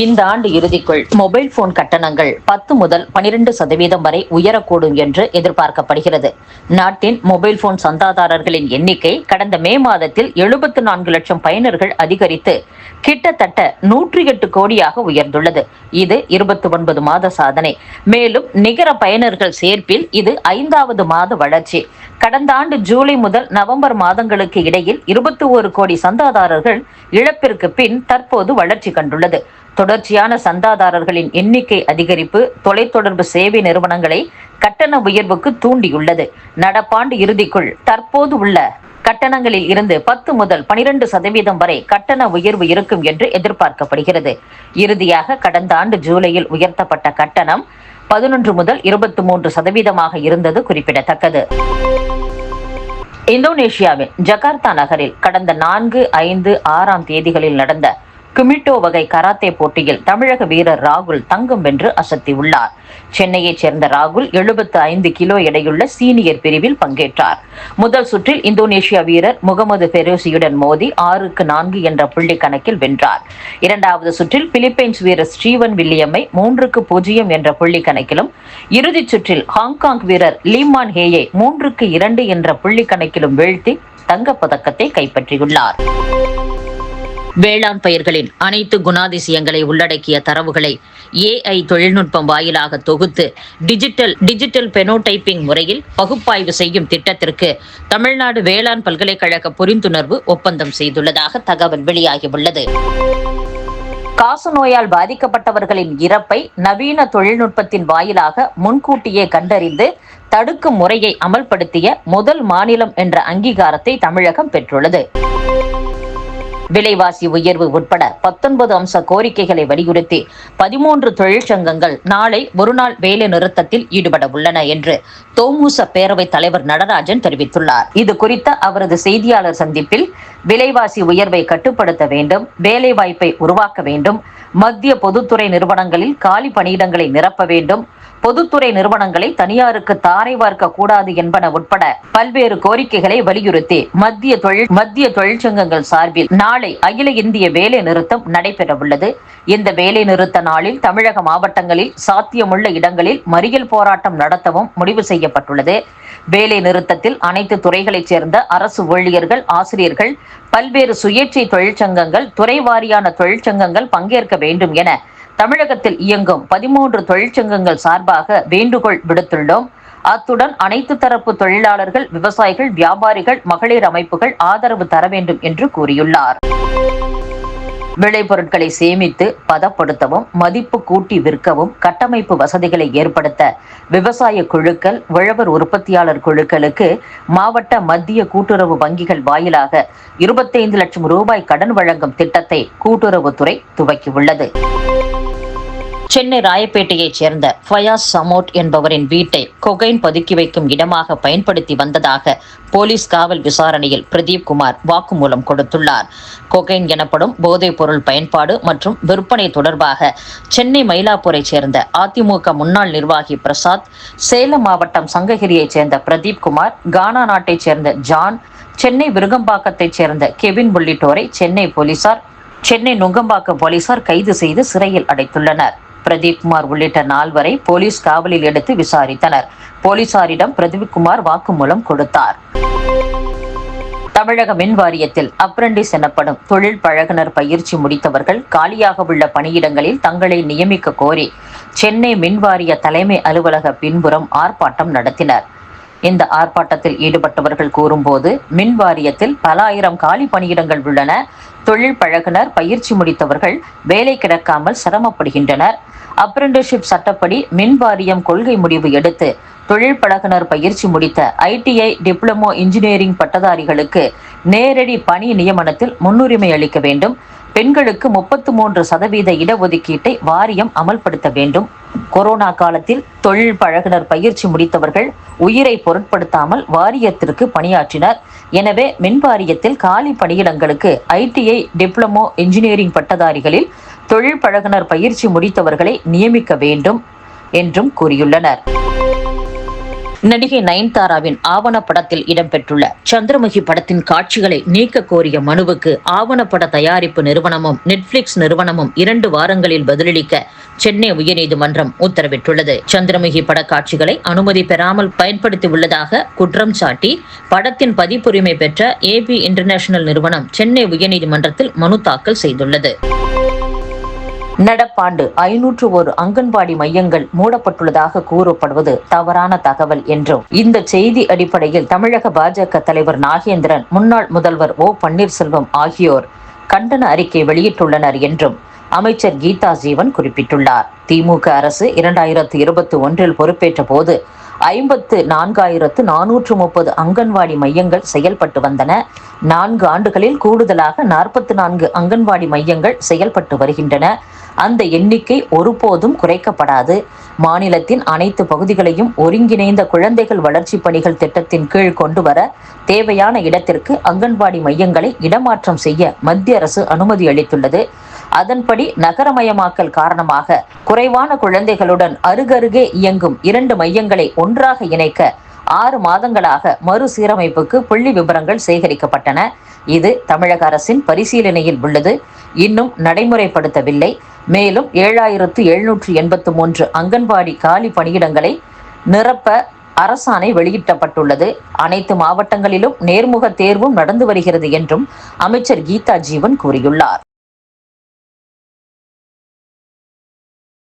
இந்த ஆண்டு இறுதிக்குள் மொபைல் போன் கட்டணங்கள் பத்து முதல் பனிரெண்டு சதவீதம் வரை உயரக்கூடும் என்று எதிர்பார்க்கப்படுகிறது. நாட்டின் மொபைல் போன் சந்தாதாரர்களின் எண்ணிக்கை கடந்த மே மாதத்தில் எழுபத்து நான்கு லட்சம் பயனர்கள் அதிகரித்து கிட்டத்தட்ட நூற்றி எட்டு கோடியாக உயர்ந்துள்ளது. இது இருபத்தி ஒன்பது மாத சாதனை. மேலும் நிகர பயனர்கள் சேர்ப்பில் இது ஐந்தாவது மாத வளர்ச்சி. கடந்த ஆண்டு ஜூலை முதல் நவம்பர் மாதங்களுக்கு இடையில் இருபத்தி ஒரு கோடி சந்தாதாரர்கள் இழப்பிற்கு பின் தற்போது வளர்ச்சி கண்டுள்ளது. தொடர்ச்சியான சந்தாதாரர்களின் எண்ணிக்கை அதிகரிப்பு தொலைத்தொடர்பு சேவை நிறுவனங்களை கட்டண உயர்வுக்கு தூண்டியுள்ளது. நடப்பாண்டு இறுதிக்குள் தற்போது உள்ள கட்டணங்களில் இருந்து பத்து முதல் பனிரெண்டு சதவீதம் வரை கட்டண உயர்வு இருக்கும் என்று எதிர்பார்க்கப்படுகிறது. இறுதியாக கடந்த ஆண்டு ஜூலையில் உயர்த்தப்பட்ட கட்டணம் பதினொன்று முதல் இருபத்தி மூன்று சதவீதமாக இருந்தது குறிப்பிடத்தக்கது. இந்தோனேஷியாவின் ஜகார்த்தா நகரில் கடந்த நான்கு ஐந்து ஆறாம் தேதிகளில் நடந்த குமிட்டோ வகை கராத்தே போட்டியில் தமிழக வீரர் ராகுல் தங்கம் வென்று அசத்தியுள்ளார். சென்னையைச் சேர்ந்த ராகுல் எழுபத்து ஐந்து கிலோ எடையுள்ள சீனியர் பிரிவில் பங்கேற்றார். முதல் சுற்றில் இந்தோனேஷியா வீரர் முகமது பெரோசியுடன் மோதி ஆறுக்கு நான்கு என்ற புள்ளி கணக்கில் வென்றார். இரண்டாவது சுற்றில் பிலிப்பைன்ஸ் வீரர் ஸ்டீவன் வில்லியம்மை மூன்றுக்கு பூஜ்ஜியம் என்ற புள்ளி கணக்கிலும் இறுதிச் சுற்றில் ஹாங்காங் வீரர் லீமான் ஹேயை மூன்றுக்கு இரண்டு என்ற புள்ளி கணக்கிலும் வீழ்த்தி தங்கப்பதக்கத்தை கைப்பற்றியுள்ளார். வேளாண் பயிர்களின் அனைத்து குணாதிசயங்களை உள்ளடக்கிய தரவுகளை ஏஐ தொழில்நுட்பம் வாயிலாக தொகுத்து டிஜிட்டல் டிஜிட்டல் பெனோடைப்பிங் முறையில் பகுப்பாய்வு செய்யும் திட்டத்திற்கு தமிழ்நாடு வேளாண் பல்கலைக்கழக புரிந்துணர்வு ஒப்பந்தம் செய்துள்ளதாக தகவல் வெளியாகியுள்ளது. காசநோயால் பாதிக்கப்பட்டவர்களின் இறப்பை நவீன தொழில்நுட்பத்தின் வாயிலாக முன்கூட்டியே கண்டறிந்து தடுக்கும் முறையை அமல்படுத்திய முதல் மாநிலம் என்ற அங்கீகாரத்தை தமிழகம் பெற்றுள்ளது. விலைவாசி உயர்வு உட்பட பத்தொன்பது அம்ச கோரிக்கைகளை வலியுறுத்தி பதிமூன்று தொழிற்சங்கங்கள் நாளை ஒருநாள் வேலை நிறுத்தத்தில் ஈடுபட உள்ளன என்று தோமுச பேரவைத் தலைவர் நடராஜன் தெரிவித்துள்ளார். இது குறித்த அவரது செய்தியாளர் சந்திப்பில் விலைவாசி உயர்வை கட்டுப்படுத்த வேண்டும் வேலைவாய்ப்பை உருவாக்க வேண்டும் மத்திய பொதுத்துறை நிறுவனங்களில் காலி பணியிடங்களை நிரப்ப வேண்டும் பொதுத்துறை நிறுவனங்களை தனியாருக்கு தாரை பார்க்க கூடாது என்பன உட்பட பல்வேறு கோரிக்கைகளை வலியுறுத்தி மத்திய தொழில் மத்திய தொழிற்சங்கங்கள் சார்பில் நாளை அகில இந்திய வேலை நிறுத்தம் நடைபெறவுள்ளது. இந்த வேலை நிறுத்த நாளில் தமிழக மாவட்டங்களில் சாத்தியமுள்ள இடங்களில் மறியல் போராட்டம் நடத்தவும் முடிவு செய்யப்பட்டுள்ளது. வேலை நிறுத்தத்தில் அனைத்து துறைகளைச் சேர்ந்த அரசு ஊழியர்கள் ஆசிரியர்கள் பல்வேறு சுயேட்சை தொழிற்சங்கங்கள் துறை வாரியான தொழிற்சங்கங்கள் பங்கேற்க வேண்டும் என தமிழகத்தில் இயங்கும் பதிமூன்று தொழிற்சங்கங்கள் சார்பாக வேண்டுகோள் விடுத்துள்ளோம். அத்துடன் அனைத்து தரப்பு தொழிலாளர்கள் விவசாயிகள் வியாபாரிகள் மகளிர் அமைப்புகள் ஆதரவு தர வேண்டும் என்று கூறியுள்ளார். விளைபொருட்களை சேமித்து பதப்படுத்தவும் மதிப்பு கூட்டி விற்கவும் கட்டமைப்பு வசதிகளை ஏற்படுத்த விவசாய குழுக்கள் உழவர் உற்பத்தியாளர் குழுக்களுக்கு மாவட்ட மத்திய கூட்டுறவு வங்கிகள் வாயிலாக இருபத்தைந்து லட்சம் ரூபாய் கடன் வழங்கும் திட்டத்தை கூட்டுறவுத்துறை துவக்கியுள்ளது. சென்னை ராயப்பேட்டையைச் சேர்ந்த ஃபயாஸ் சமோட் என்பவரின் வீட்டை கொகைன் பதுக்கி வைக்கும் இடமாக பயன்படுத்தி வந்ததாக போலீஸ் காவல் விசாரணையில் பிரதீப் குமார் வாக்குமூலம் கொடுத்துள்ளார். கொகைன் எனப்படும் போதைப் பொருள் பயன்பாடு மற்றும் விற்பனை தொடர்பாக சென்னை மயிலாப்பூரைச் சேர்ந்த அதிமுக முன்னாள் நிர்வாகி பிரசாத் சேலம் மாவட்டம் சங்ககிரியைச் சேர்ந்த பிரதீப் குமார் கானா நாட்டைச் சேர்ந்த ஜான் சென்னை விருகம்பாக்கத்தைச் சேர்ந்த கெவின் உள்ளிட்டோரை சென்னை போலீசார் சென்னை நுங்கம்பாக்கம் போலீசார் கைது செய்து சிறையில் அடைத்துள்ளனர். பிரதீப்குமார் உள்ளிட்ட நால்வரை போலீஸ் காவலில் எடுத்து விசாரித்தனர். போலீசாரிடம் பிரதீப்குமார் வாக்குமூலம் கொடுத்தார். தமிழக மின் வாரியத்தில் அப்ரண்டிஸ் எனப்படும் தொழில் பழகுனர் பயிற்சி முடித்தவர்கள் காலியாக உள்ள பணியிடங்களில் தங்களை நியமிக்க கோரி சென்னை மின் வாரிய தலைமை அலுவலக பின்புறம் ஆர்ப்பாட்டம் நடத்தினர். இந்த ஆர்ப்பாட்டத்தில் ஈடுபட்டவர்கள் கூறும்போது மின் வாரியத்தில் பல ஆயிரம் காலி பணியிடங்கள் உள்ளன. தொழில் பழகுனர் பயிற்சி முடித்தவர்கள் வேலை கிடைக்காமல் சிரமப்படுகின்றனர். அப்ரெண்டிஸ்ஷிப் சட்டப்படி மின் வாரியம் கொள்கை முடிவு எடுத்து தொழில் பழகுனர் பயிற்சி முடித்த ஐடிஐ டிப்ளமோ இன்ஜினியரிங் பட்டதாரிகளுக்கு நேரடி பணி நியமனத்தில் முன்னுரிமை அளிக்க வேண்டும். பெண்களுக்கு முப்பத்து மூன்று சதவீத இடஒதுக்கீட்டை வாரியம் அமல்படுத்த வேண்டும். கொரோனா காலத்தில் தொழில் பழகுனர் பயிற்சி முடித்தவர்கள் உயிரை பொருட்படுத்தாமல் வாரியத்திற்கு பணியாற்றினர். எனவே மின் வாரியத்தில் காலி பணியிடங்களுக்கு ஐடிஐ டிப்ளமோ இன்ஜினியரிங் பட்டதாரிகளில் தொழில் பழகுனர் பயிற்சி முடித்தவர்களை நியமிக்க வேண்டும் என்றும் கூறியுள்ளனர். நடிகை நயன்தாராவின் ஆவணப்படத்தில் இடம்பெற்றுள்ள சந்திரமுகி படத்தின் காட்சிகளை நீக்க கோரிய மனுவுக்கு ஆவணப்பட தயாரிப்பு நிறுவனமும் நெட்ஃபிளிக்ஸ் நிறுவனமும் இரண்டு வாரங்களில் பதிலளிக்க சென்னை உயர்நீதிமன்றம் உத்தரவிட்டுள்ளது. சந்திரமுகி பட காட்சிகளை அனுமதி பெறாமல் பயன்படுத்தி உள்ளதாக குற்றம் சாட்டி படத்தின் பதிப்புரிமை பெற்ற ஏபி இன்டர்நேஷனல் நிறுவனம் சென்னை உயர்நீதிமன்றத்தில் மனு தாக்கல் செய்துள்ளது. நடப்பாண்டு ஐநூற்று ஒரு அங்கன்வாடி மையங்கள் மூடப்பட்டுள்ளதாக கூறப்படுவது தவறான தகவல் என்றும் இந்த செய்தி அடிப்படையில் தமிழக பாஜக தலைவர் நாகேந்திரன் முன்னாள் முதல்வர் ஓ பன்னீர்செல்வம் ஆகியோர் கண்டன அறிக்கை வெளியிட்டுள்ளனர் என்றும் அமைச்சர் கீதா ஜீவன் குறிப்பிட்டுள்ளார். திமுக அரசு இரண்டாயிரத்து இருபத்தி ஒன்றில் பொறுப்பேற்ற போது ஐம்பத்து நான்காயிரத்து நானூற்று முப்பது அங்கன்வாடி மையங்கள் செயல்பட்டு வந்தன. நான்கு ஆண்டுகளில் கூடுதலாக நாற்பத்தி நான்கு அங்கன்வாடி மையங்கள் செயல்பட்டு வருகின்றன. அந்த எண்ணிக்கை ஒருபோதும் குறைக்கப்படாது. மாநிலத்தின் அனைத்து பகுதிகளையும் ஒருங்கிணைந்த குழந்தைகள் வளர்ச்சி பணிகள் திட்டத்தின் கீழ் கொண்டு வர தேவையான இடத்திற்கு அங்கன்வாடி மையங்களை இடமாற்றம் செய்ய மத்திய அரசு அனுமதி அளித்துள்ளது. அதன்படி நகரமயமாக்கல் காரணமாக குறைவான குழந்தைகளுடன் அருகருகே இயங்கும் இரண்டு மையங்களை ஒன்றாக இணைக்க ஆறு மாதங்களாக மறுசீரமைப்புக்கு புள்ளி விவரங்கள் சேகரிக்கப்பட்டன. இது தமிழக அரசின் பரிசீலனையில் உள்ளது. இன்னும் நடைமுறைப்படுத்தவில்லை. மேலும் ஏழாயிரத்து எழுநூற்று எண்பத்து மூன்று அங்கன்வாடி காலி பணியிடங்களை நிரப்ப அரசாணை வெளியிட்டப்பட்டுள்ளது. அனைத்து மாவட்டங்களிலும் நேர்முக தேர்வும் நடந்து வருகிறது என்றும் அமைச்சர் கீதா ஜீவன் கூறியுள்ளார்.